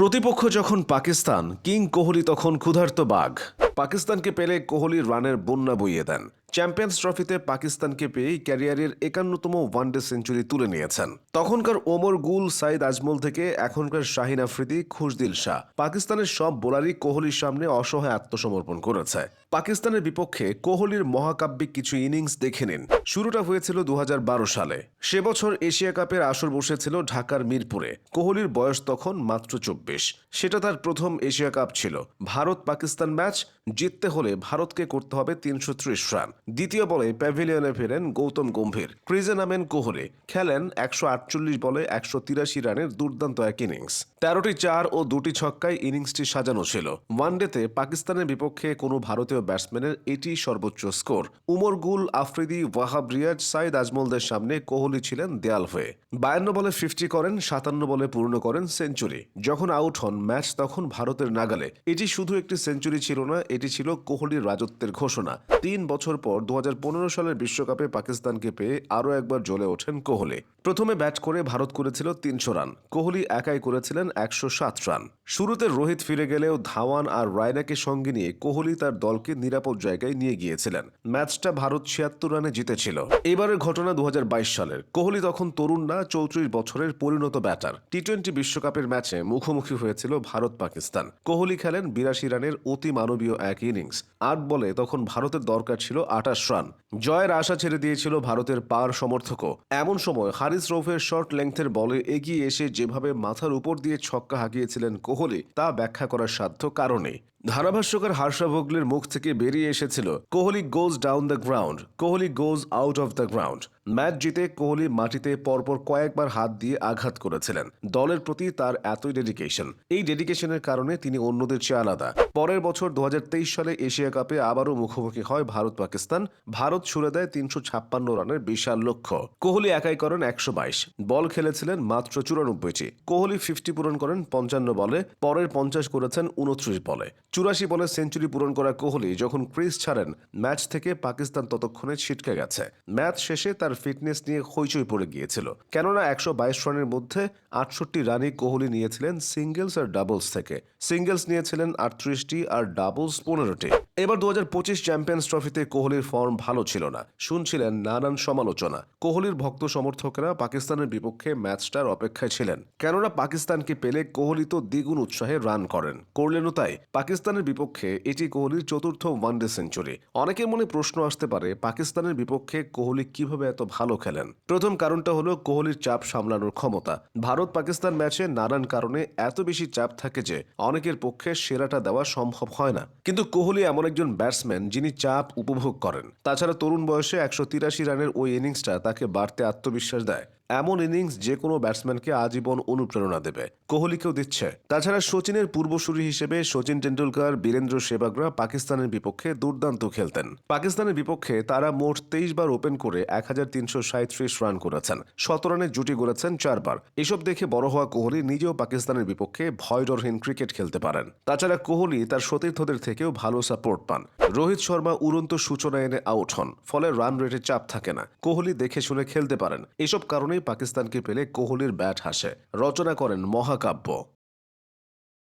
প্রতিপক্ষ যখন পাকিস্তান, কিং কোহলি তখন ক্ষুধার্ত বাঘ। পাকিস্তানকে পেলে কোহলি রানের বন্যা বইয়ে দেন। চ্যাম্পিয়ন্স ট্রফিতে পাকিস্তানকে পেয়েই ক্যারিয়ারের একান্নতম ওয়ানডে সেঞ্চুরি তুলে নিয়েছেন। তখনকার ওমর গুল, সাইদ আজমল থেকে এখনকার শাহিন আফ্রিদি, খুশদিল শাহ। পাকিস্তানের সব বোলারই কোহলির সামনে অসহায় আত্মসমর্পণ করেছে। পাকিস্তানের বিপক্ষে কোহলির মহাকাব্যিক কিছু ইনিংস দেখে নিন। শুরুটা হয়েছিল দু হাজার বারো সালে। সে বছর এশিয়া কাপের আসর বসেছিল ঢাকার মিরপুরে। কোহলির বয়স তখন মাত্র চব্বিশ। সেটা তার প্রথম এশিয়া কাপ ছিল। ভারত পাকিস্তান ম্যাচ, জিততে হলে ভারতকে করতে হবে তিনশো ত্রিশ রান। দ্বিতীয় বলে প্যাভিলিয়নে ফেরেন গৌতম গম্ভীর। ক্রিজে নামেন কোহলি। খেলেন একশো আটচল্লিশ বলে একশো তিরাশি রানের দুর্দান্ত এক ইনিংস। তেরোটি চার ও দুটি ছক্কায় ইনিংসটি সাজানো ছিল। ওয়ানডেতে পাকিস্তানের বিপক্ষে কোনো ভারতীয় ব্যাটসম্যানের এটি সর্বোচ্চ স্কোর। উমর গুল, আফ্রিদি, ওয়াহাব রিয়াজ, সাইদ আজমলদের সামনে কোহলি ছিলেন দেয়াল হয়ে। বায়ান্ন বলে ফিফটি করেন, সাতান্ন বলে পূর্ণ করেন সেঞ্চুরি। যখন আউট হন ম্যাচ, তখন ভারতের নাগালে। এটি শুধু একটি সেঞ্চুরি ছিল না, এটি ছিল কোহলির রাজত্বের ঘোষণা। তিন বছর পর, দু হাজার পনেরো সালের বিশ্বকাপে পাকিস্তানকে পেয়ে আরও একবার জ্বলে ওঠেন কোহলি। প্রথমে ব্যাট করে ভারত করেছিল তিনশো রান। কোহলি একাই করেছিলেন একশো সাত রান। শুরুতে রোহিত ফিরে গেলেও ধাওয়ান আর রায়নাকে সঙ্গে নিয়ে কোহলি তার দলকে নিরাপদ জায়গায় নিয়ে গিয়েছিলেন। ম্যাচটা ভারত ছিয়াত্তর রানে জিতেছিল। এবারের ঘটনা দু হাজার বাইশ সালের। কোহলি তখন তরুণ না, চৌত্রিশ বছরের পরিণত ব্যাটার। টি টোয়েন্টি বিশ্বকাপের ম্যাচে মুখোমুখি হয়েছিল ভারত পাকিস্তান কোহলি খেলেন বিরাশি রানের অতি মানবীয় এক ইনিংস। আট বলে তখন ভারতের দরকার ছিল আটাশ রান। জয়ের আশা ছেড়ে দিয়েছিল ভারতের পার সমর্থকও। এমন সময় হারিস রৌফের শর্ট লেংথের বলে এগিয়ে এসে যেভাবে মাথার উপর দিয়ে ছক্কা হাঁকিয়েছিলেন কোহলি, তা ব্যাখ্যা করার সাধ্য কারণে। ধারাভাষ্যকার হার্ষা ভোগলের মুখ থেকে বেরিয়ে এসেছিল, Kohli goes down the ground, Kohli goes out of the ground. Match জিতে কোহলি মাটিতে পরপর কয়েকবার হাত দিয়ে আঘাত করেছিলেন। দলের প্রতি তার এতই ডেডিকেশন এই ডেডিকেশনের কারণে তিনি অন্যদের চেয়ে আলাদা। পরের বছর দুহাজার তেইশ সালে এশিয়া কাপে আবারও মুখোমুখি হয় ভারত পাকিস্তান। ভারত ছুড়ে দেয় তিনশো ছাপ্পান্ন রানের বিশাল লক্ষ্য। কোহলি একাই করেন একশো বাইশ। বল খেলেছিলেন মাত্র চুরানব্বইটি। কোহলি ফিফটি পূরণ করেন পঞ্চান্ন বলে। পরের পঞ্চাশ করেছেন উনত্রিশ বলে। চুরাশি বলে সেঞ্চুরি পূরণ করা কোহলি যখন ক্রিজ ছাড়েন, ম্যাচ থেকে পাকিস্তান ততক্ষণে ছিটকে গেছে। ম্যাচ শেষে তার ফিটনেস নিয়ে হইচই পড়ে গিয়েছিল। কেননা একশো বাইশ রানের মধ্যে আটষট্টি রানই কোহলি নিয়েছিলেন সিঙ্গেলস আর ডাবলস থেকে। সিঙ্গেলস নিয়েছিলেন আটত্রিশটি আর ডাবলস পনেরোটি। এবার দু হাজার পঁচিশ চ্যাম্পিয়ন্স ট্রফিতে কোহলির ফর্ম ভালো ছিল না। শুনছিলেন নানান সমালোচনা। কোহলির ভক্ত সমর্থকেরা পাকিস্তানের বিপক্ষে ম্যাচটার অপেক্ষায় ছিলেন। কেননা পাকিস্তানকে পেলে কোহলি তো দ্বিগুণ উৎসাহে রান করেন। করলেনও তাই। পাকিস্তানের বিপক্ষে এটি কোহলির চতুর্থ ওয়ানডে সেঞ্চুরি। অনেকের মনে প্রশ্ন আসতে পারে, পাকিস্তানের বিপক্ষে কোহলি কীভাবে এত ভালো খেলেন? প্রথম কারণটা হলো কোহলির চাপ সামলানোর ক্ষমতা। ভারত পাকিস্তান ম্যাচে নানান কারণে এত বেশি চাপ থাকে যে, অনেকের পক্ষে সেরাটা দেওয়া সম্ভব হয় না। কিন্তু কোহলি এমন একজন ব্যাটসম্যান যিনি চাপ উপভোগ করেন। তাছাড়া তরুণ বয়সে একশো তিরাশি রানের ওই ইনিংসটা তাকে বাড়তে আত্মবিশ্বাস দেয়। এমন ইনিংস যে কোনো ব্যাটসম্যানকে আজীবন অনুপ্রেরণা দেবে। কোহলিকেও দিচ্ছে। তাছাড়া সচিনের পূর্বসূরি হিসেবে সচিন টেন্ডুলকার বীরেন্দ্র সেবাগরা পাকিস্তানের বিপক্ষে দুর্দান্ত খেলতেন। পাকিস্তানের বিপক্ষে তারা মোট তেইশ বার ওপেন করে এক হাজার তিনশো সাঁত্রিশ রান করেছেন। শত রানের জুটি গড়েছেন চারবার এসব দেখে বড় হওয়া কোহলি নিজেও পাকিস্তানের বিপক্ষে ভয়ডরহীন ক্রিকেট খেলতে পারেন। তাছাড়া কোহলি তার সতীর্থদের থেকেও ভালো সাপোর্ট পান। রোহিত শর্মা উড়ন্ত সূচনা এনে আউট হন, ফলে রান রেটে চাপ থাকে না। কোহলি দেখে শুনে খেলতে পারেন। এসব কারণেই পাকিস্তানকে পেলে কোহলির ব্যাট হাসে। রচনা করেন মহাকাব্য।